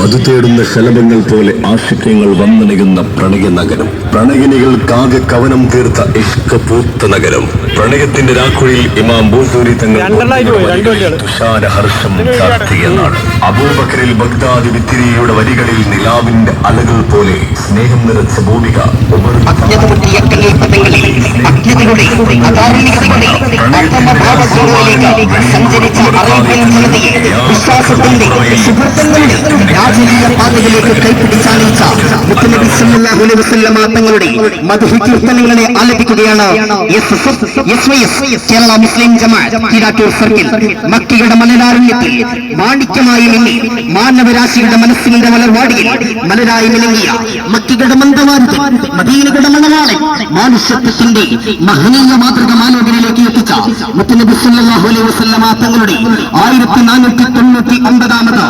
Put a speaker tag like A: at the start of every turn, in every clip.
A: മധു തേടുന്ന ശലഭങ്ങൾ പോലെ ആശിക്യങ്ങൾ വന്നണയുന്ന പ്രണയ നഗരം. പ്രണയിനികൾക്കാകെ കവനം തീർത്ത ഇഷ്ക പൂത്ത നഗരം. പ്രണയത്തിന്റെ രാക്കുഴിയിൽ ഇമാം ബൂസൂരി തങ്ങൾ. തുഷാര ഹർഷം നാട്. അബൂബക്കറിൽ ബഗ്ദാദി വിത്തിരിയുടെ വരികളിൽ നിലാവിന്റെ അലകൾ പോലെ സ്നേഹം നിറച്ച ഭൂമിക
B: സഞ്ചരിച്ച ജനതയെ വിശ്വാസത്തിന്റെ സുഹൃത്തുക്കളുടെ രാജകീയ പാതയിലേക്ക് കൈപ്പിടിച്ചാലിച്ച മുത്തനബി സല്ലല്ലാഹു അലൈഹി വസല്ലമ തങ്ങളുടെ കീർത്തനങ്ങളെ ആലപിക്കുകയാണ് കേരള മുസ്ലിം ജമാഅത്ത് കീഴാറ്റൂർ സർക്കിൾ. മക്കിയുടെ മലരാരണ്യത്തിൽ മാണിക്യമായി മിന്നി മാനവരാശിയുടെ മനസ്സിന്റെ മലർവാടിയിൽ മലരായി നിലങ്ങിയ മക്കിയുടെ മന്ദവാരി മദീനയുടെ മണവാളൻ മാനുഷ്യത്വത്തിന്റെ മഹനീയ മാതൃക മാനവരിലേക്ക് എത്തിച്ച മുത്തനബി സല്ലല്ലാഹു അലൈഹി വസല്ലമ തങ്ങളുടെ ആയിരത്തി നാനൂറ്റി തൊണ്ണൂറ്റി ഒമ്പതാമത്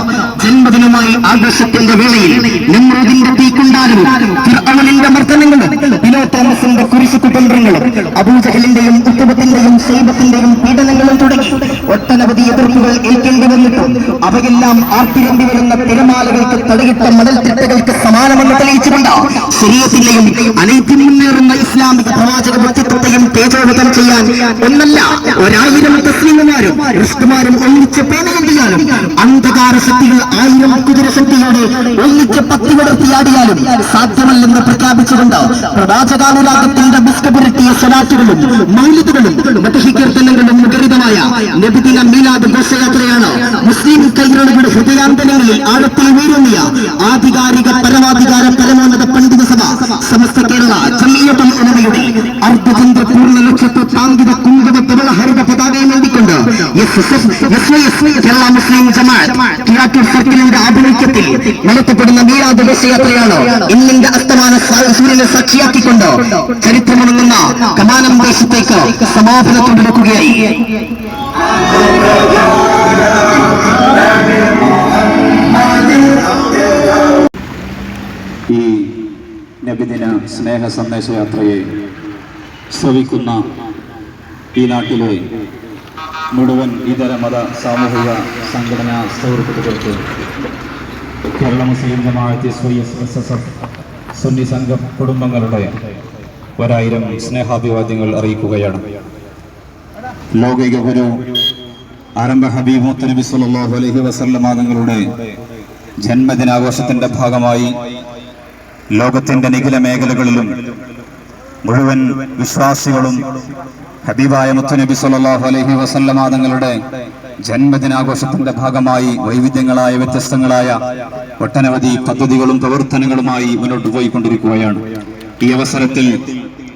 B: ജന്മദിനമായി ആഘോഷത്തിന്റെ വേളയിൽ നിമ്രോദിന്റെ തീക്കുണ്ടാലും ഫിർഔനിന്റെ മർദ്ദനങ്ങളും ബിലോ തോമസിന്റെ കുരിശുകുതന്ത്രങ്ങളും അബൂജഹലിന്റെയും ഉത്തുബത്തിന്റെയും സൈബത്തിന്റെയും പീഡനങ്ങളും തുടങ്ങി ഒട്ടനവധി എതിർപ്പുകൾ ഏൽക്കേണ്ടി വന്നിട്ടും അവയെല്ലാം ആർത്തിരണ്ടി വരുന്ന തിരമാലകൾക്ക് തടയിട്ട തിട്ടകൾക്ക് സമാനമെന്ന് തെളിയിച്ചുകൊണ്ട് ശരീരത്തിന്റെയും അനൈത്യം മുന്നേറുന്ന ഇസ്ലാമിക പ്രവാചക വ്യക്തിത്വത്തെയും തേജോവധം ചെയ്യാൻ ഒന്നല്ല ഒരായിരം തസ്ലീമുമാരും ഋഷ്കുമാരും ഒന്നിച്ച് പേനയെന്തിയാലും അന്ധകാര ശക്തികൾ ആയിരം കുതിര ശക്തിയോടെ ഒന്നിച്ച് പത്തി വിടർത്തിയാടിയാലും സാധ്യമല്ലെന്ന് പ്രഖ്യാപിച്ചുകൊണ്ട് പ്രവാചകാനുരാഗത്തിന്റെ ബിസ്കപുരട്ടിയ സ്വലാറ്റുകളും മൗലിദുകളും മറ്റു കീർത്തനങ്ങളും മുഖരിതമായ നബിദിന മീലാദ് ഘോഷയാത്രയാണ് മുസ്ലിം കൈകളുടെ ഹൃദയാന്തരങ്ങളിൽ ആഴത്തിൽ വീരുന്നിയ ആധികാരിക പരമാധികാര പരമോന്നത പണ്ഡിത സഭ സമസ്ത കേരള ജമീയത്തുൽ ഉലമയുടെ അർദ്ധചന്ദ്ര പൂർണ ലക്ഷ്യത്വ താങ്കിത കുങ്കുമ തവള ഹരിത പതാകയും നൽകിക്കൊണ്ട് കേരള മുസ്ലിം ജമാഅത്ത് കിഴക്കൻ സർക്കിളിന്റെ ആഭിമുഖ്യത്തിൽ നടത്തപ്പെടുന്ന മീലാദ് ഘോഷയാത്രയാണ് ഇന്നിന്റെ അസ്തമാന സൂര്യനെ സാക്ഷിയാക്കിക്കൊണ്ട് ചരിത്രമുണങ്ങുന്ന കമാനം ദേശത്തേക്ക് സമാപനത്തോടെടുക്കുകയായി
C: ഈ സ്നേഹ സന്ദേശയാത്രയെ ശ്രവിക്കുന്ന ഈ നാട്ടിലെ മുഴുവൻ ഇതര മത സാമൂഹിക സംഘടനാ സുഹൃത്തുക്കൾക്ക് കേരള മുസ്ലിം ജമാഅത്ത് സുന്നി സംഘ കുടുംബങ്ങളുടെ ഒരായിരം സ്നേഹാഭിവാദ്യങ്ങൾ അറിയിക്കുകയാണ്. ലൗകിക ഗുരു ആരംഭ ഹബീബ് മുത്തനബി സല്ലല്ലാഹു അലൈഹി വസല്ലമ തങ്ങളുടെ ജന്മദിനാഘോഷത്തിന്റെ ഭാഗമായി ലോകത്തിന്റെ നിഖില മേഖലകളിലും മുഴുവൻ വിശ്വാസികളും ഹബീബായ മുത്തുനബി സല്ലല്ലാഹു അലൈഹി വസല്ലമ തങ്ങളുടെ ജന്മദിനാഘോഷത്തിന്റെ ഭാഗമായി വൈവിധ്യങ്ങളായ വ്യത്യസ്തങ്ങളായ ഒട്ടനവധി പദ്ധതികളും പ്രവർത്തനങ്ങളുമായി മുന്നോട്ട് പോയിക്കൊണ്ടിരിക്കുകയാണ്. ഈ അവസരത്തിൽ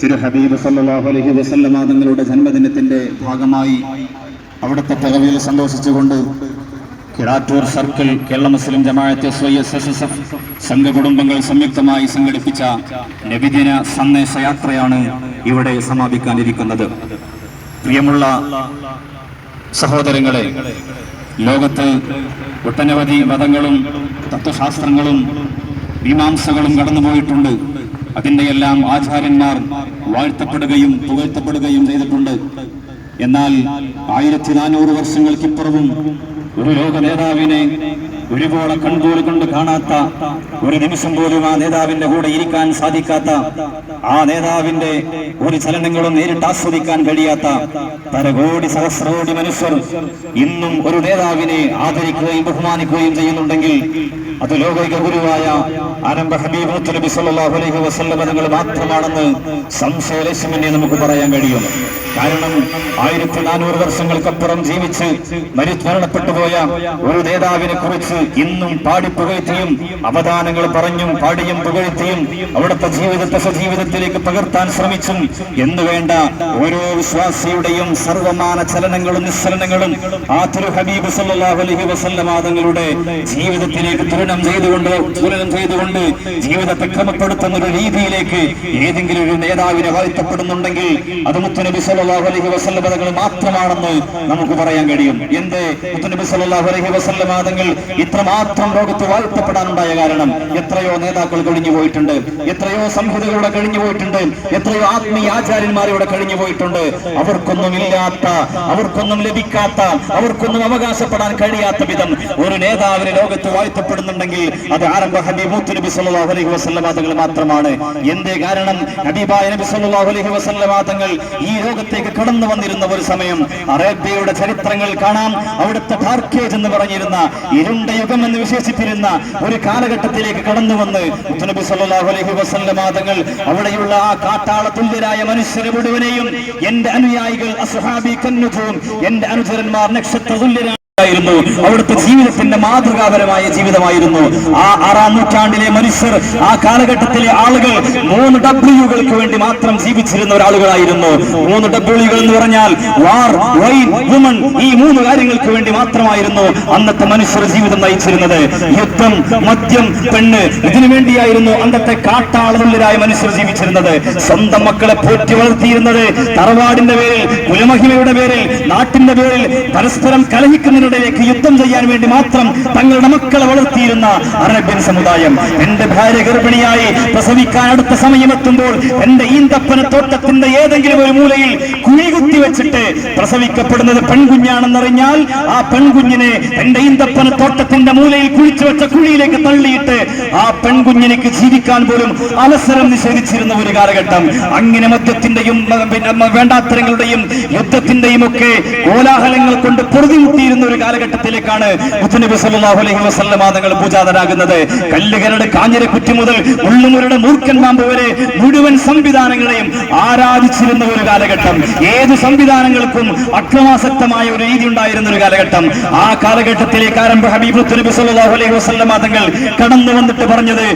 C: തിരു ഹബീബ് സല്ലാഹു അലൈഹി വസല്ലമ തങ്ങളുടെ ജന്മദിനത്തിന്റെ ഭാഗമായി അവിടുത്തെ പിറവിയിൽ സന്തോഷിച്ചുകൊണ്ട് കിടാറ്റൂർ സർക്കിൾ കേരള മുസ്ലിം ജമാഅത്തെ എസ് എസ് എഫ് സംഘകുടുംബങ്ങൾ സംയുക്തമായി സംഘടിപ്പിച്ച നബിദിന സന്ദേശയാത്രയാണ് ഇവിടെ സമാപിക്കാനിരിക്കുന്നത്. പ്രിയമുള്ള സഹോദരങ്ങളെ ലോകത്ത് ഒട്ടനവധി മതങ്ങളും തത്വശാസ്ത്രങ്ങളും മീമാംസകളും കടന്നുപോയിട്ടുണ്ട്. അതിന്റെയെല്ലാം ആചാര്യന്മാർ വാഴ്ത്തപ്പെടുകയും പുകഴ്ത്തപ്പെടുകയും ചെയ്തിട്ടുണ്ട്. എന്നാൽ ആയിരത്തി നാനൂറ് വർഷങ്ങൾക്കിപ്പുറവും ഒരു ലോക നേതാവിനെ ഒരുപോലെ കൺപോൽ കൊണ്ട് കാണാത്ത ഒരു നിമിഷം പോലും ആ നേതാവിന്റെ കൂടെ ഇരിക്കാൻ സാധിക്കാത്ത ആ നേതാവിന്റെ ഒരു ചലനങ്ങളും നേരിട്ട് ആസ്വദിക്കാൻ കഴിയാത്ത പരകോടി സഹസ്രകോടി മനുഷ്യർ ഇന്നും ഒരു നേതാവിനെ ആദരിക്കുകയും ബഹുമാനിക്കുകയും ചെയ്യുന്നുണ്ടെങ്കിൽ അത് ലോകൈക ഗുരുവായ ആരംഭ ഹബീബ് നബി സല്ലല്ലാഹു അലൈഹി വസല്ലം നിങ്ങൾ മാത്രമാണെന്ന് സംശയലേശമന്യേ നമുക്ക് പറയാൻ കഴിയും. കാരണം ആയിരത്തി നാനൂറ് വർഷങ്ങൾക്കപ്പുറം ജീവിച്ച് മരിമരണപ്പെട്ടുപോയ ഒരു നേതാവിനെ കുറിച്ച് ഇന്നും പാടി പുകഴ്ത്തിയും അവദാനങ്ങൾ പറഞ്ഞും പാടിയും പുകഴ്ത്തിയും അവിടുത്തെ ജീവിതത്തെ സ്വജീവിതത്തിലേക്ക് പകർത്താൻ ശ്രമിച്ചും എന്ന് വേണ്ട ഓരോ വിശ്വാസിയുടെയും സർവമാന ചലനങ്ങളും നിസ്സലനങ്ങളും ആ തിരു ഹബീബ് സല്ലല്ലാഹു അലൈഹി വസല്ലമ തങ്ങളുടെ ജീവിതത്തിലേക്ക് തുലനം ചെയ്തുകൊണ്ട് തുലനം ചെയ്തുകൊണ്ട് കൊണ്ട് ജീവിതത്തെ ക്രമപ്പെടുത്തുന്ന ഒരു രീതിയിലേക്ക് ഏതെങ്കിലും ഒരു നേതാവിനെ വാഴ്ത്തപ്പെടുന്നുണ്ടെങ്കിൽ അത് മുത്തുനബി സല്ലല്ലാഹു അലൈഹി വസല്ലം തങ്ങൾ മാത്രമാണെന്ന് നമുക്ക് പറയാൻ കഴിയും. എന്ത്? മുത്തുനബി സല്ലല്ലാഹു അലൈഹി വസല്ലം തങ്ങൾ ഇത്രമാത്രം ലോകത്ത് വാഴ്ത്തപ്പെടാനുണ്ടായ കാരണം എത്രയോ നേതാക്കൾ കഴിഞ്ഞു പോയിട്ടുണ്ട്. എത്രയോ സംഹിതകളുടെ കഴിഞ്ഞു പോയിട്ടുണ്ട്. എത്രയോ ആത്മീയ ആചാര്യന്മാരുടെ കഴിഞ്ഞു പോയിട്ടുണ്ട്. അവർക്കൊന്നും ഇല്ലാത്ത അവർക്കൊന്നും ലഭിക്കാത്ത അവർക്കൊന്നും അവകാശപ്പെടാൻ കഴിയാത്ത വിധം ഒരു നേതാവിനെ ലോകത്ത് വാഴ്ത്തപ്പെടുന്നുണ്ടെങ്കിൽ അത് ആരംഭ മുത്തുനബി സല്ലല്ലാഹു അലൈഹി വസല്ലമ തങ്ങൾ മാത്രമാണ്. എന്തേ കാരണം? നബിബായ നബി സല്ലല്ലാഹു അലൈഹി വസല്ലമ തങ്ങൾ ഈ ലോകത്തേക്ക് കടന്നു വന്നിരുന്ന ഒരു സമയം. അറേബ്യയുടെ ചരിത്രങ്ങൾ കാണാം. അവിടുത്തെ ടാർക്കേജ് എന്ന് പറഞ്ഞിരുന്ന ഇരുണ്ട യുഗം എന്ന് വിശേഷിപ്പിരുന്ന ഒരു കാലഘട്ടത്തിലേക്ക് കടന്നു വന്ന് നബി സല്ലല്ലാഹു അലൈഹി വസല്ലമ തങ്ങൾ അവിടെയുള്ള ആ കാട്ടാള തുല്യരായ മനുഷ്യരെ മുഴുവനെയും എന്റെ അനുയായികൾ അസ്ഹാബി കന്നുജൂം എന്റെ അനുചരന്മാർ നക്ഷത്ര തുല്യരായ ായിരുന്നു അവിടുത്തെ ജീവിതത്തിന്റെ മാതൃകാപരമായ ജീവിതമായിരുന്നു. ആ ആറാം നൂറ്റാണ്ടിലെ മനുഷ്യർ ആ കാലഘട്ടത്തിലെ ആളുകൾ മൂന്ന് ഡബ്ല്യുകൾക്ക് വേണ്ടി മാത്രം ജീവിച്ചിരുന്ന ഒരാളുകളായിരുന്നു. മൂന്ന് ഡബ്ല്യുകൾ എന്ന് പറഞ്ഞാൽ വാർ വൈൻ വുമൺ ഈ മൂന്ന് കാര്യങ്ങൾക്ക് വേണ്ടി മാത്രമായിരുന്നു അന്നത്തെ മനുഷ്യർ ജീവിതം നയിച്ചിരുന്നത്. യുദ്ധം മദ്യം പെണ്ണ് ഇതിനു വേണ്ടിയായിരുന്നു അന്നത്തെ കാട്ടാളുകളിലായ മനുഷ്യർ ജീവിച്ചിരുന്നത്. സ്വന്തം മക്കളെ പോറ്റി വളർത്തിയിരുന്നത് തറവാടിന്റെ പേരിൽ കുലമഹിമയുടെ പേരിൽ നാട്ടിന്റെ പേരിൽ പരസ്പരം കലഹിക്കുന്നതിനിടയിലേക്ക് യുദ്ധം ചെയ്യാൻ വേണ്ടി മാത്രം തങ്ങളുടെ മക്കളെ വളർത്തിയിരുന്ന അറേബ്യൻ സമുദായം. എന്റെ ഭാര്യ ഗർഭിണിയായി പ്രസവിക്കാൻ അടുത്ത സമയമെത്തുമ്പോൾ എന്റെ ഈന്തപ്പന തോട്ടത്തിന്റെ ഏതെങ്കിലും ഒരു മൂലയിൽ കുഴി കുത്തി വെച്ചിട്ട് പ്രസവിക്കപ്പെടുന്നത് പെൺകുഞ്ഞാണെന്നറിഞ്ഞാൽ ആ പെൺകുഞ്ഞിനെ എന്റെ ഈന്തപ്പന തോട്ടത്തിന്റെ മൂലയിൽ കുഴിച്ചു വെച്ച കുഴിയിലേക്ക് തള്ളിയിട്ട് ആ പെൺകുഞ്ഞിനേക്ക് ജീവിക്കാൻ പോലും അവസരം നിഷേധിച്ചിരുന്ന ഒരു കാലഘട്ടം. അങ്ങനെ മദ്യത്തിന്റെയും വേണ്ടാത്തരങ്ങളുടെയും യുദ്ധത്തിന്റെയും ഒക്കെ കോലാഹലങ്ങൾ കൊണ്ട് പൊറുതിമുട്ടിയിരുന്ന ഒരു കാലഘട്ടത്തിലേക്കാണ് മുത്തുനബി സല്ലല്ലാഹു അലൈഹി തങ്ങൾ പൂജാതരാകുന്നത്. കല്ലുകരുടെ കാഞ്ഞിരക്കുറ്റി മുതൽ ഉള്ളുമുരുടെ മൂർക്കൻ പാമ്പ് വരെ മുഴുവൻ സംവിധാനങ്ങളെയും ആരാധിച്ചിരുന്ന ഒരു കാലഘട്ടം. ഏത് സംവിധാനങ്ങൾക്കും അക്രമാസക്തമായ ഒരു രീതി ഉണ്ടായിരുന്ന ഒരു കാലഘട്ടം. ആ കാലഘട്ടത്തിലേക്ക് ആരംഭ ഹബീബ് അലൈഹി തങ്ങൾ കടന്നു വന്നിട്ട് പറഞ്ഞത്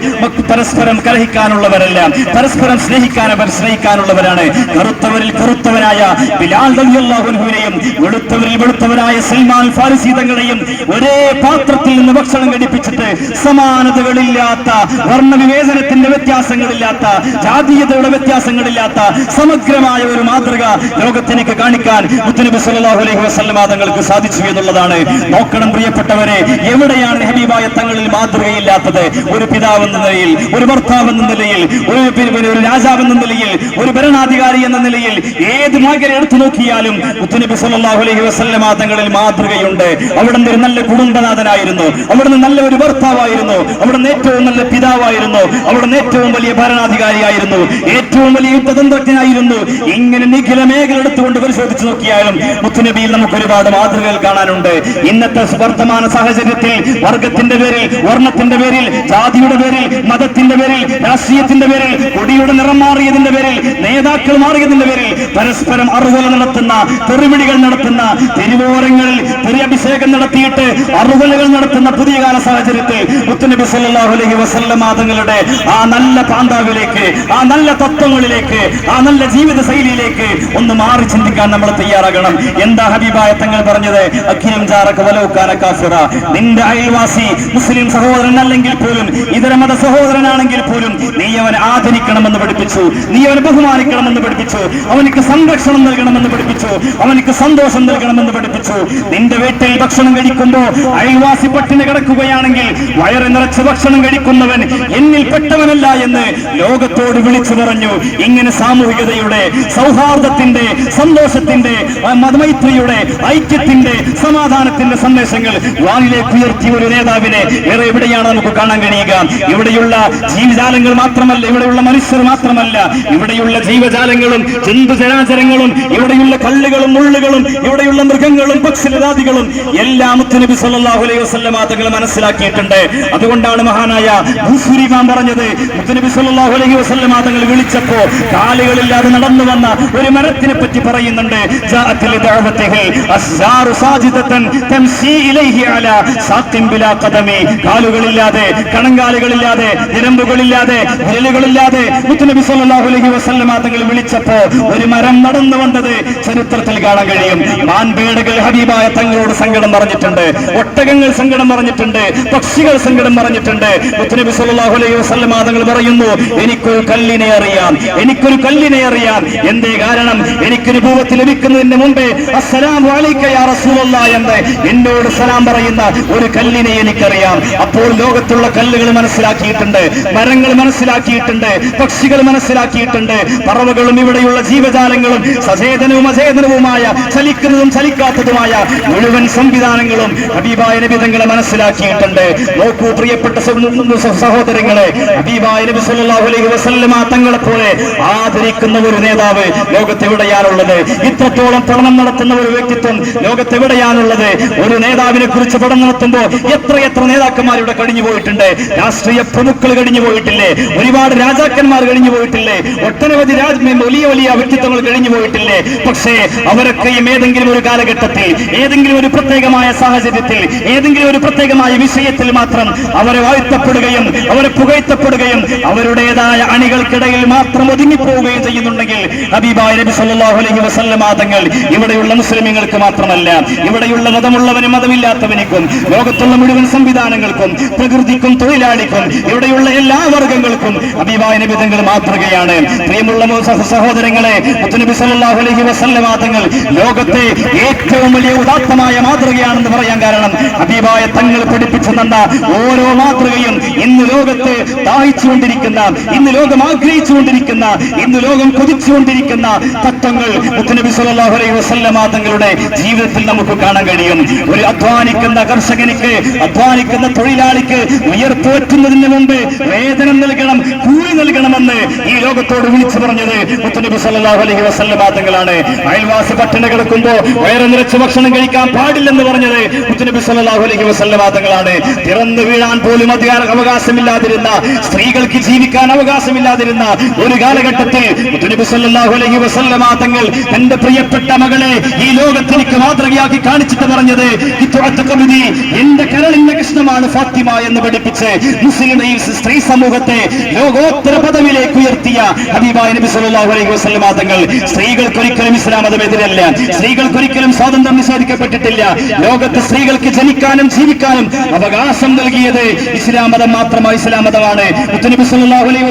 C: പരസ്പരം കലഹിക്കാനുള്ളവരല്ല പരസ്പരം സ്നേഹിക്കാൻ അവർ സ്നേഹിക്കാനുള്ളവരാണ്. കറുത്തവരിൽ കറുത്തവനായ ബിലാൽ റളിയല്ലാഹു വെളുത്തവരിൽ വെളുത്തവനായ സൽമാൻ ഫാരിസി തങ്ങളെയും ഒരേ പാത്രത്തിൽ നിന്ന് ഭക്ഷണം കഴിപ്പിച്ചിട്ട് സമാനതകളില്ലാത്ത വർണവിവേചനത്തിന്റെ വ്യത്യാസങ്ങളില്ലാത്ത ജാതീയതയുടെ വ്യത്യാസങ്ങളില്ലാത്ത സമഗ്രമായ ഒരു മാതൃക ലോകത്തിനേക്ക് കാണിക്കാൻ മുത്തനബി സല്ലല്ലാഹു അലൈഹി വസല്ലമ തങ്ങൾക്ക് സാധിച്ചു എന്നുള്ളതാണ്. നോക്കണം പ്രിയപ്പെട്ടവരെ എവിടെയാണ് ഹബീബായ തങ്ങളിൽ മാതൃകയില്ലാത്തത്? ഒരു പിതാവ് എന്ന നിലയിൽ ഒരു ഭർത്താവ് എന്ന നിലയിൽ ഒരു ഒരു രാജാവ് എന്ന നിലയിൽ ഒരു ഭരണാധികാരി എന്ന നിലയിൽ ഏത് മേഖല എടുത്തു നോക്കിയാലും മുത്തനബി സല്ലല്ലാഹു അലൈഹി വസല്ലമ തങ്ങളിൽ മാതൃകയുണ്ട്. അവിടുന്ന് ഒരു നല്ല കുടുംബനാഥനായിരുന്നു. അവിടുന്ന് നല്ല ഒരു ഭർത്താവായിരുന്നു. അവിടുന്ന് ഏറ്റവും നല്ല പിതാവായിരുന്നു. അവിടുന്ന് ഏറ്റവും വലിയ ഭരണാധികാരിയായിരുന്നു. ഏറ്റവും വലിയ യുദ്ധതന്ത്രജ്ഞനായിരുന്നു. ഇങ്ങനെ നിഖില മേഖല എടുത്തുകൊണ്ട് പരിശോധിച്ചു നോക്കിയാലും മുത്തുനബിയിൽ നമുക്ക് ഒരുപാട് മാതൃകകൾ കാണാനുണ്ട്. ഇന്നത്തെ വർത്തമാന സാഹചര്യത്തിൽ വർഗത്തിന്റെ പേരിൽ വർണത്തിന്റെ പേരിൽ ജാതിയുടെ പേരിൽ മതത്തിന്റെ പേരിൽ രാഷ്ട്രീയത്തിന്റെ പേരിൽ കൊടിയുടെ നിറം മാറിയതിന്റെ പേരിൽ നേതാക്കൾ മാറിയതിന്റെ പേരിൽ പരസ്പരം അറുതല നടത്തുന്ന തെറിവിളികൾ നടത്തുന്ന തെരുവോരങ്ങളിൽ തെറിയഭിഷേകം നടത്തിയിട്ട് അറുതലുകൾ നടത്തുന്ന പുതിയ കാല സാഹചര്യത്തിൽ മുത്തുനബി അലൈഹി വസല്ലമ തങ്ങളുടെ ആ നല്ല പാന്താവിലേക്ക് ആ നല്ല തത്വങ്ങളിലേക്ക് ആ നല്ല ജീവിത ശൈലിയിലേക്ക് ഒന്ന് മാറി ചിന്തിക്കാൻ നമ്മൾ തയ്യാറാകണം. എന്താ ഹബീബായ തങ്ങൾ പറഞ്ഞത്? അഖിലം ജാറക വലൗകാന കാഫിറ. നിന്റെ അയൽവാസി മുസ്ലിം സഹോദരൻ അല്ലെങ്കിൽ പോലും ഇതര മത സഹോദരനാണെങ്കിൽ പോലും നീ അവനെ ആദരിക്കണമെന്ന് പഠിപ്പിച്ചു. നീ അവനെ ബഹുമാനിക്കണമെന്ന് പഠിപ്പിച്ചു. അവനക്ക് സംരക്ഷണം നൽകണമെന്ന് പഠിപ്പിച്ചു. അവനക്ക് സന്തോഷം നൽകണമെന്ന് പഠിപ്പിച്ചു. നിന്റെ വീട്ടിൽ ഭക്ഷണം കഴിക്കുമ്പോ അയൽവാസി പട്ടിണി കിടക്കുകയാണെങ്കിൽ വയറ് നിറച്ച് ഭക്ഷണം കഴിക്കുന്നവൻ എന്നിൽ പെട്ടവനല്ല എന്ന് ലോകത്തോട് വിളിച്ചു പറഞ്ഞു. ഇങ്ങനെ സാമൂഹികതയുടെ സൗഹാർദ്ദത്തിന്റെ സന്തോഷത്തിന്റെ മതമൈത്രിയുടെ ഐക്യത്തിന്റെ സമാധാനത്തിന്റെ സന്ദേശങ്ങൾ വാനിലേക്ക് ഉയർത്തിയ ഒരു നേതാവിനെ വേറെ എവിടെയാണ് നമുക്ക് കാണാൻ കഴിയുക? ഇവിടെയുള്ള ജീവജാലങ്ങൾ മാത്രമല്ല ഇവിടെയുള്ള മനുഷ്യർ മാത്രമല്ല ഇവിടെയുള്ള ജീവജാലങ്ങളും ജന്തുജരാചരങ്ങളും ഇവിടെയുള്ള കല്ലുകളും മുള്ളുകളും ഇവിടെയുള്ള മൃഗങ്ങളും പക്ഷിലതാദികളും എല്ലാം മുത്തുനബി സല്ലല്ലാഹു അലൈഹി വസല്ലമ തങ്ങൾ മനസ്സിലാക്കിയിട്ടുണ്ട്. അതുകൊണ്ടാണ് മഹാനായ ഭൂസുരിമാൻ പറഞ്ഞത് മുത്തുനബി സല്ലല്ലാഹു അലൈഹി വസല്ലമ തങ്ങൾ വിളിച്ചപ്പോ കാലുകളില്ലാതെ നടന്നു വന്ന ഒരു മരത്തിനെ പറ്റി പറയുന്നുണ്ട്. കാലുകളില്ലാതെ കണങ്കാലുകളില്ലാതെ നിരമ്പുകളില്ലാതെ വിരലുകളില്ലാതെ മുത്തുനബി സല്ലല്ലാഹു അലൈഹി വസല്ലമ തങ്ങൾ വിളിച്ചപ്പോ ഒരു മരം നടന്നു വന്നത് ചരിത്രത്തിൽ കാണാൻ കഴിയും. മാൻപേടകൾ ഹബീബായ തങ്ങളോട് സങ്കടം പറഞ്ഞിട്ടുണ്ട് ഒട്ടകങ്ങൾ സങ്കടം പറഞ്ഞിട്ടുണ്ട് പക്ഷികൾ സങ്കടം പറഞ്ഞിട്ടുണ്ട്. മുത്തനബി സല്ലല്ലാഹു അലൈഹി വസ്ലം തങ്ങൾ പറയുന്നു എനിക്കൊരു കല്ലിനെ അറിയാം എനിക്കൊരു കല്ലിനെ അറിയാം. എന്തേ കാരണം? എനിക്കൊരു ഭൂവത്ത് ലഭിക്കുന്നതിന് മുമ്പേ അസ്സലാമു അലൈക യാ റസൂലല്ലാഹ് എന്ന് എന്നോട് സലാം പറയുന്ന ഒരു കല്ലിനെ എനിക്കറിയാം. അപ്പോൾ ലോകത്തുള്ള കല്ലുകൾ മനസ്സിലാക്കിയിട്ടുണ്ട് മരങ്ങൾ മനസ്സിലാക്കിയിട്ടുണ്ട് പക്ഷികൾ മനസ്സിലാക്കിയിട്ടുണ്ട്. പറവകളും ഇവിടെയുള്ള ജീവജാലങ്ങളും സചേതനവും അചേതനവുമായ ചലിക്കുന്നതും ചലിക്കാത്തതുമായ മുഴുവൻ സംവിധാനങ്ങളും ഹബീബായ നബി തങ്ങളെ മനസ്സിലാക്കിയിട്ടുണ്ട്. നോക്കൂ പ്രിയപ്പെട്ട സഹോദരങ്ങളെ ഹബീബായ നബി സല്ലല്ലാഹു അലൈഹി വസല്ലമ തങ്ങളെ പോലെ ആദരിക്കുന്ന ഒരു നേതാവ് ലോകത്തെവിടെയാണുള്ളത്? ഇത്രത്തോളം പഠനം നടത്തുന്ന ഒരു വ്യക്തിത്വം ലോകത്തെവിടെയാണുള്ളത്? ഒരു നേതാവിനെ കുറിച്ച് പഠനം നടത്തുമ്പോൾ എത്ര എത്ര നേതാക്കന്മാരിവിടെ കഴിഞ്ഞു പോയിട്ടുണ്ട്? രാഷ്ട്രീയ പ്രമുഖർ കഴിഞ്ഞു പോയിട്ടില്ലേ? ഒരുപാട് രാജാക്കന്മാർ കഴിഞ്ഞു പോയിട്ടില്ലേ? ഒട്ടനവധി വലിയ വലിയ വ്യക്തിത്വങ്ങൾ കഴിഞ്ഞു പോയിട്ടില്ലേ? പക്ഷേ അവരൊക്കെയും ഏതെങ്കിലും ഒരു കാലഘട്ടത്തിൽ ഏതെങ്കിലും ഒരു പ്രത്യേകമായ സാഹചര്യത്തിൽ ഏതെങ്കിലും ഒരു പ്രത്യേകമായ വിഷയത്തിൽ മാത്രം അവരെ വാഴ്ത്തപ്പെടുകയും അവരെ പുകഴ്ത്തപ്പെടുകയും അവരുടേതായ അണികൾക്കിടയിൽ മാത്രം ഒതുങ്ങിപ്പോവുകയും ചെയ്യുന്നുണ്ടെങ്കിൽ ഹബീബായ നബി സല്ലല്ലാഹു അലൈഹി വസല്ലമ തങ്ങൾ ഇവിടെയുള്ള മുസ്ലിമീങ്ങൾക്ക് മാത്രമല്ല ഇവിടെയുള്ള മതമുള്ളവനും മതമില്ലാത്തവനിക്കും ലോകത്തുള്ള മുഴുവൻ സംവിധാനങ്ങൾക്കും പ്രകൃതിക്കും തൊഴിലാളിക്കും ഇവിടെയുള്ള എല്ലാ വർഗങ്ങൾക്കും നബി തങ്ങൾ മാതൃകയാണ്. പ്രിയമുള്ള സഹോദരങ്ങളെ മുത്തുനബി സല്ലല്ലാഹു അലൈഹി വസല്ലമ തങ്ങൾ ലോകത്തെ ഏറ്റവും വലിയ ഉദാത്തമായ മാതൃകയാണെന്ന് പറയാൻ കാരണം ഹബീബായ തങ്ങൾ പഠിപ്പിച്ചു തന്ന ഓരോ മാതൃകയും ഇന്ന് ലോകത്ത് ദാഹിച്ചുകൊണ്ടിരിക്കുന്ന ഇന്ന് ലോകം ആഗ്രഹിച്ചുകൊണ്ടിരിക്കുന്ന ഇന്ന് ലോകം കൊതിച്ചുകൊണ്ടിരിക്കുന്ന തത്വങ്ങൾ മുത്തനബി സല്ലല്ലാഹു അലൈഹി വസല്ലമ തങ്ങളുടെ ജീവിതത്തിൽ നമുക്ക് കാണാൻ കഴിയും. ഒരു അധ്വാനിക്കുന്ന കർഷകനിക്ക് അധ്വാനിക്കുന്ന തൊഴിലാളിക്ക് ഉയർത്തുവറ്റുന്നതിന് മുമ്പ് വേതനം നൽകണം കൂലി നൽകണമെന്ന് ഈ ലോകത്തോട് വിളിച്ചു പറഞ്ഞത് മുത്തുനബി സല്ലല്ലാഹു അലൈഹി വസല്ലമ തങ്ങളാണ്. അയൽവാസി പട്ടിണ കിടക്കുമ്പോ വയറ് നിറച്ച് ഭക്ഷണം കഴിക്കാൻ പാടില്ലെന്ന് പറഞ്ഞത് മുത്തുനബി സല്ലല്ലാഹു അലൈഹി വസല്ലമ തങ്ങളാണ്. വീഴാൻ പോലും അധികാര അവകാശമില്ലാതിരുന്ന സ്ത്രീകൾക്ക് ജീവിക്കാൻ അവകാശമില്ലാതിരുന്ന ഒരു കാലഘട്ടത്തിൽ മുത്തുനബി സല്ലല്ലാഹു അലൈഹി വസല്ലമ തങ്ങൾ തന്റെ പ്രിയപ്പെട്ട മകളെ ഈ ലോകത്തിലേക്ക് മാതൃകയാക്കി കാണിച്ചിട്ട് പറഞ്ഞത് കബിദി, എന്റെ കരളിന്റെ കൃഷ്ണമാണ് ഫാത്തിമ എന്ന് പഠിപ്പിച്ച് മുസ്ലിം സ്ത്രീ സമൂഹത്തെ ലോകോത്തര പദവിയിലേക്ക് ഉയർത്തിയ ഹബീബായ നബി സല്ലല്ലാഹു അലൈഹി വസല്ലമ തങ്ങൾ സ്ത്രീകൾക്കൊരിക്കലും ഇസ്ലാം മതം എതിരല്ല സ്ത്രീകൾക്കൊരിക്കലും സ്വാതന്ത്ര്യം നിഷേധിക്കപ്പെട്ടിട്ടില്ല. ലോകത്ത് സ്ത്രീകൾക്ക് ജനിക്കാനും ജീവിക്കാനും അവകാശം നൽകിയത് ഇസ്ലാം മതം മാത്രമായി ഇസ്ലാം മതമാണ് മുത്തനബി അലൈഹി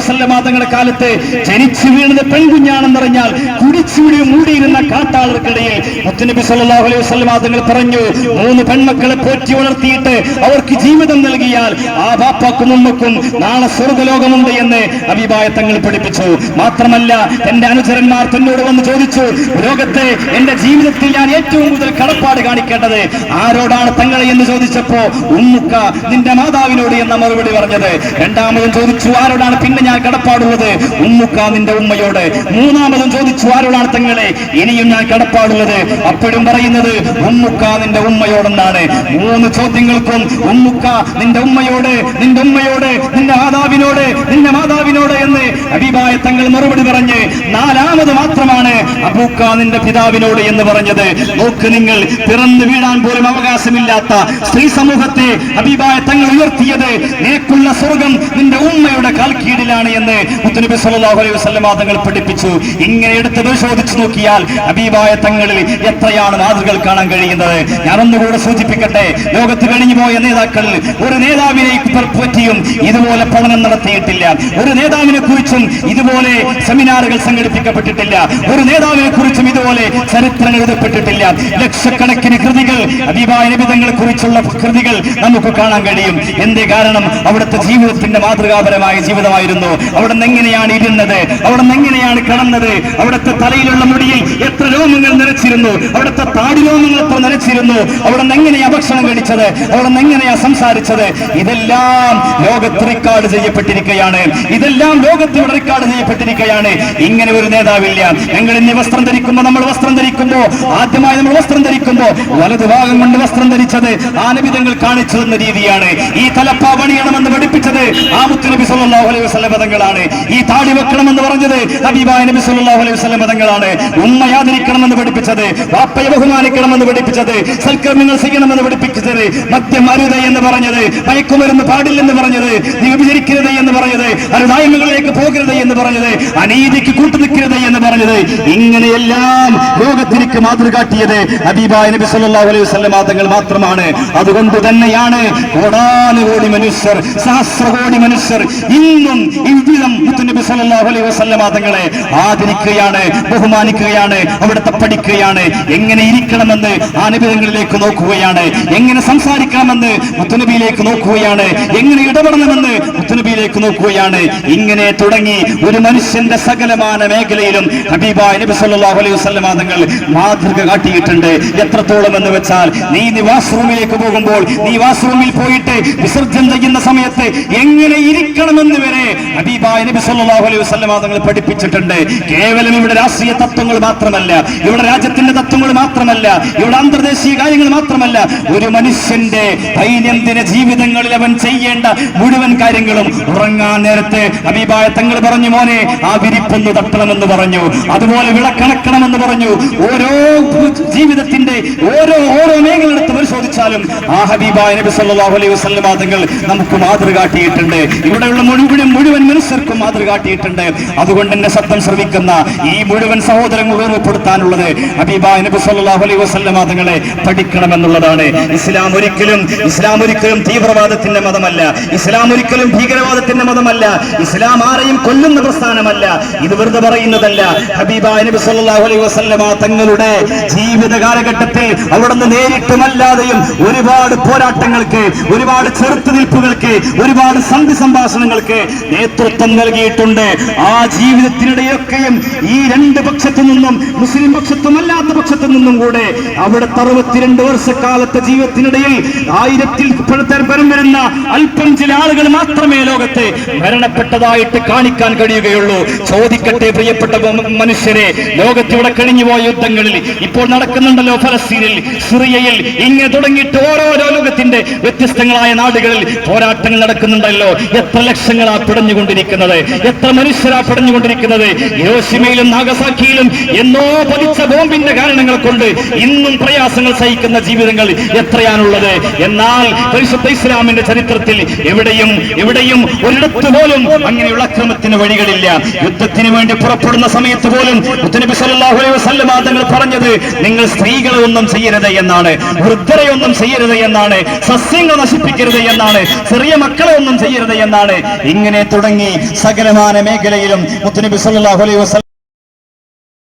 C: കാലത്ത് ജനിച്ചു വീണത് പെൺകുഞ്ഞാണെന്നറിഞ്ഞാൽ കുടിച്ചു വീടി മൂടിയിരുന്ന കാട്ടാളർക്കിടയിൽ മുത്തനബി സല്ലല്ലാഹു അലൈഹി വസല്ലമ തങ്ങൾ പറഞ്ഞു മൂന്ന് പെൺമക്കളെ പോറ്റി വളർത്തിയിട്ട് അവർക്ക് ജീവിതം നൽകിയാൽ ആ ബാപ്പാക്കും ഉമ്മക്കും നാളെ സ്വർഗലോകമുണ്ട് എന്ന് അഭിപ്രായത്തങ്ങൾ പഠിപ്പിച്ചു. മാത്രമല്ല എന്റെ അനുചരന്മാർ തന്നോട് വന്ന് ചോദിച്ചു ലോകത്തെ എന്റെ ജീവിതത്തിൽ ഞാൻ ഏറ്റവും കൂടുതൽ കടപ്പാട് കാണിക്കേണ്ടത് ആരോടാണ് തങ്ങളെ എന്ന് ചോദിച്ചപ്പോ ഉമ്മുക്ക നിന്റെ മാതാവിനോട് എന്ന മറുപടി പറഞ്ഞത്. രണ്ടാമതും ചോദിച്ചു ആരോടാണ് പിന്നെ ഞാൻ കടപ്പാടുള്ളത്? ഉമ്മുക്ക നിന്റെ ഉമ്മയോട്. മൂന്നാമതും ചോദിച്ചു ആരോടാണ് തങ്ങളെ? ഇനിയും ഞാൻ കടപ്പാടുള്ളത്. അപ്പോഴും പറയുന്നത് ഉമ്മുക്ക നിന്റെ ഉമ്മയോടെന്നാണ്. മൂന്ന് ചോദ്യങ്ങൾക്കും ഉമ്മുക്ക നിന്റെ ഉമ്മയോട് നിന്റെ ഉമ്മയോട് നിന്റെ മാതാവിനോട് നിന്റെ മാതാവിനോട് എന്ന് അഭിപായ തങ്ങൾ മറുപടി പറഞ്ഞ് നാലാമത് മാത്രമാണ് അബൂക്ക നിന്റെ പിതാവിനോട് എന്ന് പറഞ്ഞത്. നോക്ക് നിങ്ങൾ പിറന്നു വീഴാൻ പോലും അവകാശമില്ലാത്ത സ്ത്രീ സമൂഹത്തെ അബീബായ തങ്ങൾ ഉയർത്തിയത് നിനക്കുള്ള സ്വർഗം നിന്റെ ഉമ്മയുടെ കാൽക്കീടിലാണ് എന്ന് മുത്തനബി സല്ലല്ലാഹു അലൈഹി വസല്ലമ തങ്ങൾ പഠിപ്പിച്ചു. ഇങ്ങനെ എടുത്ത് പരിശോധിച്ചു നോക്കിയാൽ അബീബായ തങ്ങളിൽ എത്രയാണ് മാതൃകൾ കാണാൻ കഴിയുന്നത്? ഞാൻ ഒന്നുകൂടെ സൂചിപ്പിക്കട്ടെ. ലോകത്ത് കഴിഞ്ഞു പോയ നേതാക്കൾ ഒരു നേതാവിനെ പറ്റിയും ഇതുപോലെ പഠനം നടത്തിയിട്ടില്ല. ഒരു നേതാവിനെ കുറിച്ചും ഇതുപോലെ സെമിനാറുകൾ സംഘടിപ്പിക്കപ്പെട്ടിട്ടില്ല. ഒരു നേതാവിനെ കുറിച്ചും ഇതുപോലെ ചരിത്രം എഴുതപ്പെട്ടിട്ടില്ല. ലക്ഷക്കണക്കിന് കൃതികൾ അബീബായ നബിതങ്ങളെ കുറിച്ചുള്ള കൃതികൾ നമുക്ക് കാണാൻ കഴിയും. എന്തേ കാരണം? അവിടുത്തെ ജീവിതത്തിന്റെ മാതൃകാപരമായ ജീവിതമായിരുന്നു. അവിടെ നിന്ന് എങ്ങനെയാണ് ഇരുന്നത്? അവിടെ നിന്ന് എങ്ങനെയാണ് കിടന്നത്? അവിടുത്തെ തലയിലുള്ള മുടിയിൽ എത്ര രോമങ്ങൾ നിറച്ചിരുന്നു? അവിടുത്തെ താടി രോമങ്ങൾ എത്ര നിറച്ചിരുന്നു? അവിടെ നിന്ന് എങ്ങനെയാ ഭക്ഷണം കഴിച്ചത്? അവിടെ നിന്ന് എങ്ങനെയാ സംസാരിച്ചത്? ഇതെല്ലാം ലോകത്ത് റെക്കോർഡ് ചെയ്യപ്പെട്ടിരിക്കുകയാണ് ഇതെല്ലാം ലോകത്ത് റെക്കോർഡ് ചെയ്യപ്പെട്ടിരിക്കുകയാണ് ഇങ്ങനെ ഒരു നേതാവില്ല. ഞങ്ങൾ ഇനി വസ്ത്രം ധരിക്കുമ്പോൾ നമ്മൾ വസ്ത്രം ധരിക്കുമ്പോൾ ആദ്യമായി നമ്മൾ വസ്ത്രം ധരിക്കുമ്പോൾ വലതുഭാഗം കൊണ്ട് വസ്ത്രം ധരിച്ചത് ആനബിതങ്ങൾ കാണിച്ചു തന്ന രീതിയാണ്. ഈ തലപ്പ പണിയണമെന്ന് പഠിപ്പിച്ചത് ആ മുത്തുനബി സല്ലല്ലാഹു അലൈഹി വസ്ലം പദങ്ങളാണ് ഈ താടി വെക്കണമെന്ന് പറഞ്ഞത് ഹബീബായ നബി സല്ലല്ലാഹു അലൈഹി വസ്ലം പദങ്ങളാണ് ഉമ്മ യാതിരിക്കണമെന്ന് പഠിപ്പിച്ചത് വാപ്പയെ ബഹുമാനിക്കണമെന്ന് പഠിപ്പിച്ചത് സൽക്കർമ്മങ്ങൾ ചെയ്യണമെന്ന് പഠിപ്പിച്ചത് മദ്യം അരുത് എന്ന് പറഞ്ഞത് മയക്കുമരുന്ന് പാടില്ലെന്ന് പറഞ്ഞത് വിഭജിക്കരുത് എന്ന് പറഞ്ഞത് അരുതായ്മകളിലേക്ക് പോകരുത് എന്ന് പറഞ്ഞത് അനീതിക്ക് കൂട്ടുനിൽക്കരുത് എന്ന് പറഞ്ഞത് ഇങ്ങനെയെല്ലാം ലോകത്തിലേക്ക് മാതൃകാട്ടിയത് ഹബീബ ഹബീബായ നബി അലൈഹി തങ്ങൾ മാത്രമാണ്. അതുകൊണ്ട് തന്നെയാണ് കോടാനുകോടി മനുഷ്യർ സഹസ്രകോടി മനുഷ്യർ ഇന്നും ഇവിധം മുത്തുനബി സല്ലാഹു അലൈഹി വസ്ലം തങ്ങളെ ആദരിക്കുകയാണ് ബഹുമാനിക്കുകയാണ് അവിടുത്തെ പഠിക്കുകയാണ്. എങ്ങനെ ഇരിക്കണമെന്ന് ആനുഭവങ്ങളിലേക്ക് നോക്കുകയാണ്. എങ്ങനെ സംസാരിക്കണമെന്ന് മുത്തുനബിയിലേക്ക് നോക്കുകയാണ്. എങ്ങനെ ഇടപെടണമെന്ന് മുത്തുനബിയിലേക്ക് നോക്കുകയാണ്. ഇങ്ങനെ തുടങ്ങി ഒരു മനുഷ്യന്റെ സകലമാന മേഖലയിലും ഹബീബ നബി സല്ലാഹു അലൈഹി വസ്ലം തങ്ങൾ മാതൃക കാട്ടിയിട്ടുണ്ട്. എത്രത്തോളം എന്ന് വെച്ചാൽ നീ നീ വാഷ്റൂമിലേക്ക് പോകുമ്പോൾ നീ വാഷ്റൂമിൽ പോയിട്ട് വിസർജ്യം ചെയ്യുന്ന സമയത്ത് എങ്ങനെ ഇരിക്കണമെന്ന് വരെ ഹബീബായ നബി സല്ലല്ലാഹു അലൈഹി പഠിപ്പിച്ചിട്ടുണ്ട്. കേവലം ഇവിടെ രാഷ്ട്രീയ തത്വങ്ങൾ മാത്രമല്ല ഇവിടെ രാജ്യത്തിന്റെ തത്വങ്ങൾ മാത്രമല്ല ഇവിടെ അന്തർദേശീയ കാര്യങ്ങൾ മാത്രമല്ല ഒരു മനുഷ്യന്റെ ദൈനംദിന ജീവിതങ്ങളിൽ അവൻ ചെയ്യേണ്ട മുഴുവൻ കാര്യങ്ങളും ഉറങ്ങാൻ നേരത്തെ ഹബീബായ തങ്ങൾ പറഞ്ഞു മോനെ ആ വിരിപ്പൊന്ന് തട്ടണമെന്ന് പറഞ്ഞു അതുപോലെ വിളക്കണക്കണമെന്ന് പറഞ്ഞു. ഓരോ ജീവിതത്തിന്റെ ഓരോ ഓരോ മേഖല എടുത്ത് പരിശോധിച്ചാലും ആ ഹബീബായ നബി സല്ലല്ലാഹു അലൈഹി വസല്ലം തങ്ങൾ നമുക്ക് മാതൃക കാട്ടിയിട്ടുണ്ട്. ഇവിടെയുള്ള മുഴുവൻ മുഴുവൻ മനുഷ്യർക്കും മാതൃക കാട്ടിയിട്ടുണ്ട്. അതുകൊണ്ട് തന്നെ ശബ്ദം ശ്രമിക്കുന്ന ഈ മുഴുവൻ സഹോദരങ്ങൾ ഓർമ്മപ്പെടുത്താനുള്ളത് ഹബീബായ നബി സല്ലല്ലാഹു അലൈഹി വസല്ലം തങ്ങളെ പഠിക്കണമെന്നുള്ളതാണ്. ഇസ്ലാം ഒരിക്കലും ഇസ്ലാം ഒരിക്കലും തീവ്രവാദത്തിന്റെ മതമല്ല. ഇസ്ലാം ഒരിക്കലും ഭീകരവാദത്തിന്റെ മതമല്ല. ഇസ്ലാം ആരെയും കൊല്ലുന്ന പ്രസ്ഥാനമല്ല. ഇത് വെറുതെ പറയുന്നതല്ല. ഹബീബായ നബി സല്ലല്ലാഹു അലൈഹി വസല്ലമ തങ്ങളുടെ ജീവിത കാലഘട്ടത്തിൽ അവിടുന്ന് നേരിട്ടുമല്ലാതെയും ഒരുപാട് പോരാട്ടങ്ങൾക്ക് ഒരുപാട് ചെറുത്തുനിൽപ്പുകൾക്ക് ഒരുപാട് സന്ധി സംഭാഷണങ്ങൾക്ക് നേതൃത്വം നൽകിയിട്ടുണ്ട്. ആ ജീവിതത്തിനിടെയൊക്കെയും ഈ രണ്ട് പക്ഷത്തു നിന്നും മുസ്ലിം പക്ഷത്തും അല്ലാത്ത പക്ഷത്തു നിന്നും കൂടെ അവിടുത്തെ അറുപത്തിരണ്ട് വർഷക്കാലത്തെ ജീവിതത്തിനിടയിൽ ആയിരത്തിൽ പരം വരുന്ന അല്പം ചില ആളുകൾ മാത്രമേ ലോകത്തെ മരണപ്പെട്ടതായിട്ട് കാണിക്കാൻ കഴിയുകയുള്ളൂ. ചോദിക്കട്ടെ പ്രിയപ്പെട്ട മനുഷ്യരെ ലോകത്തിവിടെ കഴിഞ്ഞുപോയ യുദ്ധങ്ങളിൽ ഇപ്പോൾ നടക്കുന്നുണ്ടല്ലോ ഫലസ്തീനിൽ. സിറിയയിൽ ഇങ്ങനെ തുടങ്ങിയിട്ട് ഓരോരോ ലോകത്തിന്റെ വ്യത്യസ്തങ്ങളായ നാടുകളിൽ പോരാട്ടങ്ങൾ നടക്കുന്നുണ്ടല്ലോ. എത്ര ലക്ഷങ്ങളാ പിടഞ്ഞുകൊണ്ടിരിക്കുന്നത്? എത്ര മനുഷ്യരാ പിടഞ്ഞുകൊണ്ടിരിക്കുന്നത്? ഹിരോഷിമയിലും നാഗസാക്കിയിലും എന്നോ പതിച്ച ബോംബിന്റെ കാരണങ്ങൾ കൊണ്ട് ഇന്നും പ്രയാസങ്ങൾ സഹിക്കുന്ന ജീവിതങ്ങൾ എത്രയാണുള്ളത്. എന്നാൽ പരിശുദ്ധ ഇസ്ലാമിന്റെ ചരിത്രത്തിൽ എവിടെയും എവിടെയും ഒരിടത്ത് പോലും അങ്ങനെയുള്ള അക്രമത്തിന് വഴികളില്ല. യുദ്ധത്തിന് വേണ്ടി പുറപ്പെടുന്ന സമയത്ത് പോലും അലൈഹി വസല്ലമ തങ്ങൾ പറഞ്ഞത് നിങ്ങൾ സ്ത്രീകളെ ഒന്നും ചെയ്യരുത്. എന്നാണ്. വൃദ്ധരെ ഒന്നും ചെയ്യരുത് എന്നാണ്. സസ്യങ്ങൾ നശിപ്പിക്കരുത് എന്നാണ്. ചെറിയ മക്കളെ ഒന്നും ചെയ്യരുത് എന്നാണ്. ഇങ്ങനെ തുടങ്ങി സകലമാന മേഖലയിലും മുത്തനബി സല്ലാഹു അലൈഹി വസല്ലം